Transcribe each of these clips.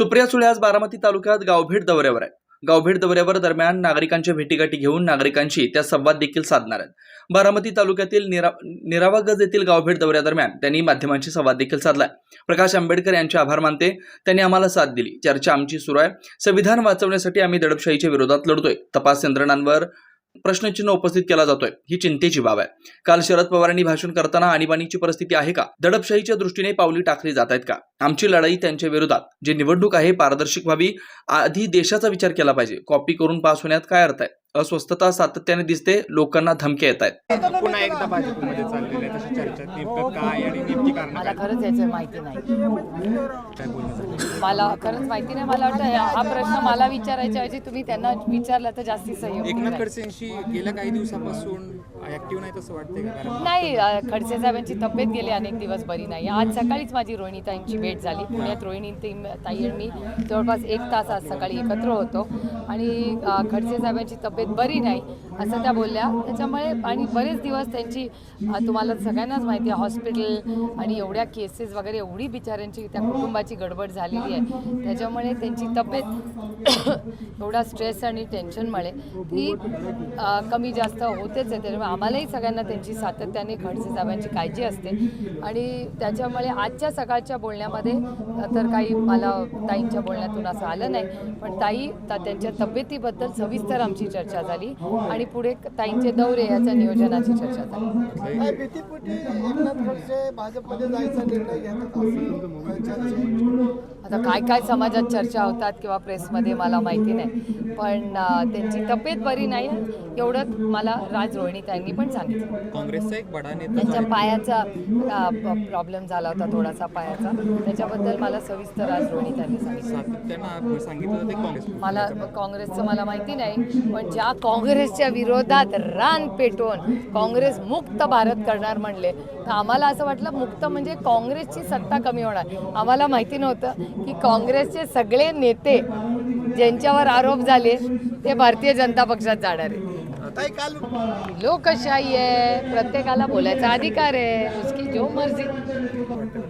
सुप्रिया सुळे आज बारामती तालुक्यात गावभेट दौऱ्यावर आहे गावभेट दौऱ्यावर दरम्यान नागरिकांच्या भेटीगाठी घेऊन नागरिकांशी त्या संवाद देखील साधणार आहेत. बारामती तालुक्यातील निरा निरावागज येथील गावभेट दौऱ्यादरम्यान त्यांनी माध्यमांशी संवाद देखील साधलाय प्रकाश आंबेडकर यांचे आभार मानते. त्यांनी आम्हाला साथ दिली. चर्चा आमची सुरू आहे. संविधान वाचवण्यासाठी आम्ही दडपशाहीच्या विरोधात लढतोय. तपास यंत्रणांवर प्रश्नचिन्ह उपस्थित केला जातोय. ही चिंतेची बाब आहे. काल शरद पवारांनी भाषण करताना आणीबाणीची परिस्थिती आहे का? दडपशाहीच्या दृष्टीने पावली टाकली जात आहेत का? आमची लढाई त्यांच्या विरोधात. जे निवडणूक आहे पारदर्शक व्हावी आधी देशाचा विचार केला पाहिजे. कॉपी करून पास होण्यात काय अर्थ आहे? अस्वस्थता सातत्याने दिसते लोकांना धमक्या येत आहेत. पुन्हा एकदा भाजपमध्ये चाललेलं आहे तशी चर्चा नेमकं काय आणि नेमकी कारण मला खरंच याचं माहिती नाही. मला खरंच माहिती नाही. मला वाटतं हा हा प्रश्न मला विचारायच्या ऐवजी तुम्ही त्यांना विचारला तर जास्ती सहयोग एकनाथ. खडसेंशी गेल्या काही दिवसापासून ऍक्टिव्ह नाही तसं का? कारण नाही खडसे साहेबांची तब्येत गेली अनेक दिवस बरी नाही. आज सकाळीच माझी रोहिणीताईंची भेट झाली. पुण्यात रोहिणी ताई आणि मी जवळपास एक तास आज सकाळी एकत्र होतो. आणि खडसे साहेबांची तब्येत बरी नाही असं त्या बोलल्या. त्याच्यामुळे आणि बरेच दिवस त्यांची तुम्हाला सगळ्यांनाच माहिती आहे हॉस्पिटल आणि एवढ्या केसेस वगैरे एवढी बिचाऱ्यांची त्या कुटुंबाची गडबड झालेली आहे. त्याच्यामुळे त्यांची तब्येत एवढा स्ट्रेस आणि टेन्शनमुळे ती कमी जास्त होतेच आहे. त्याच्यामुळे आम्हालाही सगळ्यांना त्यांची सातत्याने खडसे साहेबांची काळजी असते. आणि त्याच्यामुळे आजच्या सकाळच्या बोलण्यामध्ये तर काही मला ताईंच्या बोलण्यातून असं आलं नाही. पण ताई त्यांच्या तब्येतीबद्दल सविस्तर आमची चर्चा झाली आणि पुढे ताईंचे दौरे याच्या नियोजनाची चर्चा झाली. काय भीतीपोटी एकनाथ खडसे भाजपमध्ये जायचा निर्णय घेतात असं चर्चा आता काय काय समाजात चर्चा होतात किंवा प्रेसमध्ये मला माहिती नाही पण अ, त्यांची तब्येत बरी नाही आहे एवढं मला राज रोहिणी त्यांनी पण सांगितलं. काँग्रेसचा एक बडा नेता त्यांच्या पायाचा प्रॉब्लेम झाला होता थोडासा पायाचा त्याच्याबद्दल मला सविस्तर आज रोहिणी त्यांनी सांगितलं. सातत्यानं सांगितलं ते काँग्रेस मला काँग्रेसचं मला माहिती नाही पण ज्या काँग्रेसच्या विरोधात रान पेटवून काँग्रेस मुक्त भारत करणार म्हणले. तर आम्हाला असं वाटलं मुक्त म्हणजे काँग्रेसची सत्ता कमी होणार. आम्हाला माहिती नव्हतं की काँग्रेसचे सगळे नेते ज्यांच्यावर आरोप झाले ते भारतीय जनता पक्षात जाणार आहेत. ताई काल लोकशाही आहे? प्रत्येकाला बोलायचा अधिकार आहे. उसकी जो मर्जी.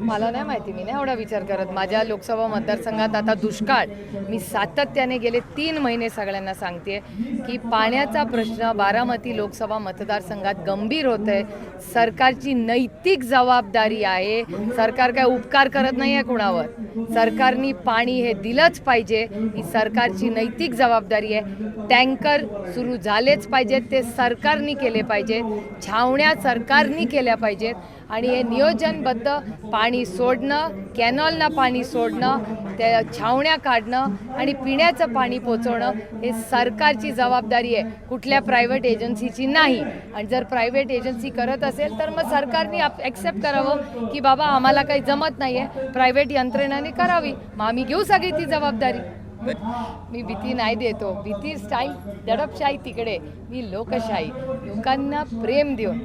मला नाही माहिती मी नाही एवढा विचार करत. माझ्या लोकसभा मतदारसंघात आता दुष्काळ. मी सातत्याने गेले तीन महिने सगळ्यांना सांगते की पाण्याचा प्रश्न बारामती लोकसभा मतदारसंघात गंभीर होत आहे सरकारची नैतिक जबाबदारी आहे. सरकार काय उपकार करत नाही आहे कुणावर? सरकारनी पाणी हे दिलंच पाहिजे. ही सरकारची नैतिक जबाबदारी आहे. टँकर सुरू झालेच पाहिजे. पाहिजेत ते सरकारनी केले पाहिजेत छावण्या सरकारनी केल्या पाहिजेत. आणि हे नियोजनबद्ध पाणी सोडणं कॅनॉलना पाणी सोडणं त्या छावण्या काढणं आणि पिण्याचं पाणी पोचवणं हे सरकारची जबाबदारी आहे. कुठल्या प्रायव्हेट एजन्सीची नाही. आणि जर प्रायव्हेट एजन्सी करत असेल तर मग सरकारने ॲक्सेप्ट करावं की बाबा आम्हाला काही जमत नाही आहे प्रायव्हेट यंत्रणेने करावी. मग आम्ही घेऊ सगळी ती जबाबदारी. मी भीती नाही देतो. भीती स्टाईल दडपशाही तिकडे. मी लोकशाही. लोकांना प्रेम देऊन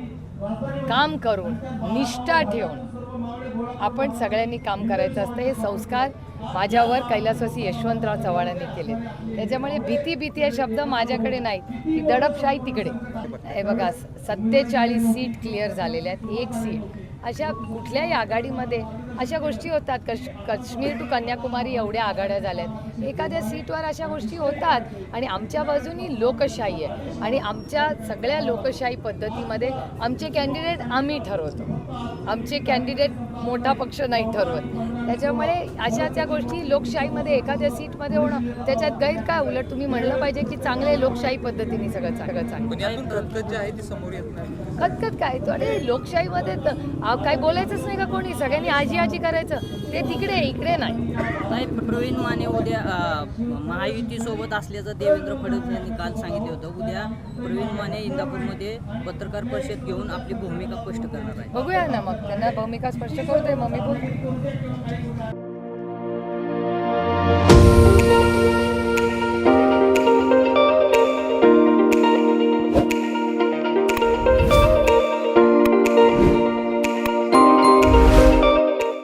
काम करून निष्ठा ठेवून आपण सगळ्यांनी काम करायचं असतं. हे संस्कार माझ्यावर कैलासवासी यशवंतराव चव्हाणांनी केले त्याच्यामुळे भीती भीती हे शब्द माझ्याकडे नाहीत. ही दडपशाही तिकडे. हे बघा सत्तेचाळीस सीट क्लिअर झालेल्या आहेत. एक सीट अशा कुठल्याही आघाडीमध्ये अशा गोष्टी होतात? कश काश्मीर टू कन्याकुमारी एवढ्या आघाड्या झाल्यात. एखाद्या सीटवर अशा गोष्टी होतात आणि आमच्या बाजूनी लोकशाही आहे. आणि आमच्या सगळ्या लोकशाही पद्धतीमध्ये आमचे कॅन्डिडेट आम्ही ठरवतो. आमचे कॅन्डिडेट मोठा पक्ष नाही ठरवत. त्याच्यामुळे अशा त्या गोष्टी लोकशाहीमध्ये एखाद्या सीटमध्ये होणं त्याच्यात गैर काय उलट तुम्ही म्हणलं पाहिजे की चांगले लोकशाही पद्धतीने सगळं सगळं चांगलं पण यातून खतखत जी आहे ती समोर येत नाही. खतखत काय? तो अरे लोकशाहीमध्ये काय बोलायचंच नाही का कोणी? सगळ्यांनी आजी आजी करायचं. ते तिकडे इकडे नाही. नाही प्रवीण माने उद्या अ, महायुतीसोबत असल्याचं देवेंद्र फडणवीस यांनी काल सांगितले होतं. उद्या प्रवीण माने इंदापूरमध्ये पत्रकार परिषद घेऊन आपली भूमिका स्पष्ट करणार आहे बघूया ना मग. त्यांना भूमिका स्पष्ट करते मम्मी को